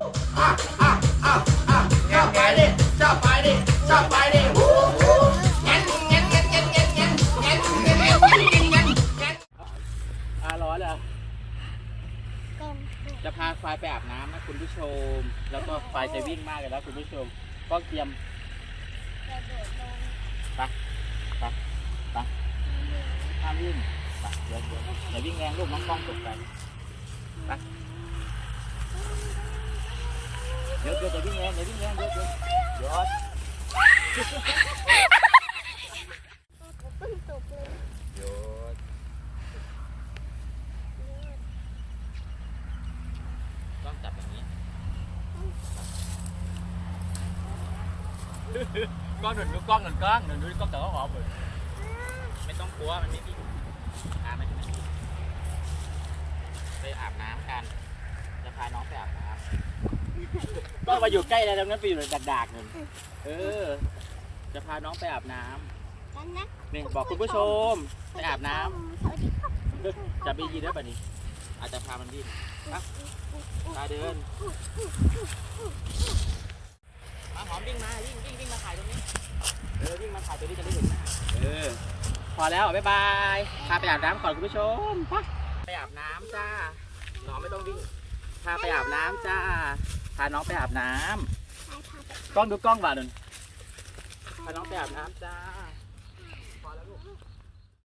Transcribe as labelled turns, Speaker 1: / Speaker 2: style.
Speaker 1: ชอบไปดิชอบไปดิชอบไปดิฮู้ฮู้งั้นงั้นงั้นงั้นงั้นงั้นงั้นงั้นงั้นงั้นงั้นงั้นอ่าร้อนเหรอจะพาควายไปอาบน้ำนะคุณผู้ชม แล้วก็ควายจะวิ่งมากเลยแล้วคุณผู้ชม ก็เตรียมไปไปไปห้ามวิ่งไปเดี๋ยวเดี๋ยวอย่าวิ่งแรงลูกน้องกล้องตกไปไป เดี๋ยวเดี๋ยวจะวิ่งแรงอย่าวิ่งแรงเดี๋ยวเดี๋ยวเดี๋ยวต้องจับอย่างนี้กล้องหนุนดูกล้องหนุนกล้องหนุนดูกล้องแต่ก็หอมเลยไม่ต้องกลัวมันไม่มีพาไม่ถึงไปอาบน้ำกันจะพาน้องไปอาบน้ำ ก็มาอยู่ใกล้แล้วตรงนั้นไปอยู่ดักดากๆหนึ่งเออ จะพาน้องไปอาบน้ำนี่บอกคุณผู้ชม ไปอาบน้ำจะไปยีได้ป่ะนี่อาจจะพามันวิ่งพาเดินมาหอมวิ่งมาวิ่งวิ่งวิ่งมาถ่ายตรงนี้ เออวิ่งมาถ่ายตัวนี้จะได้เห็นหน้าเออ พอแล้วบ๊ายบายพาไปอาบน้ำก่อนคุณผู้ชมไปไปอาบน้ำจ้าน้องไม่ต้องวิ่ง พาไปอาบน้ำจ้า พาน้องไปอาบน้ำกล้องดูกล้องบ่าหนุนพาน้องไปอาบน้ำจ้า พอแล้วลูก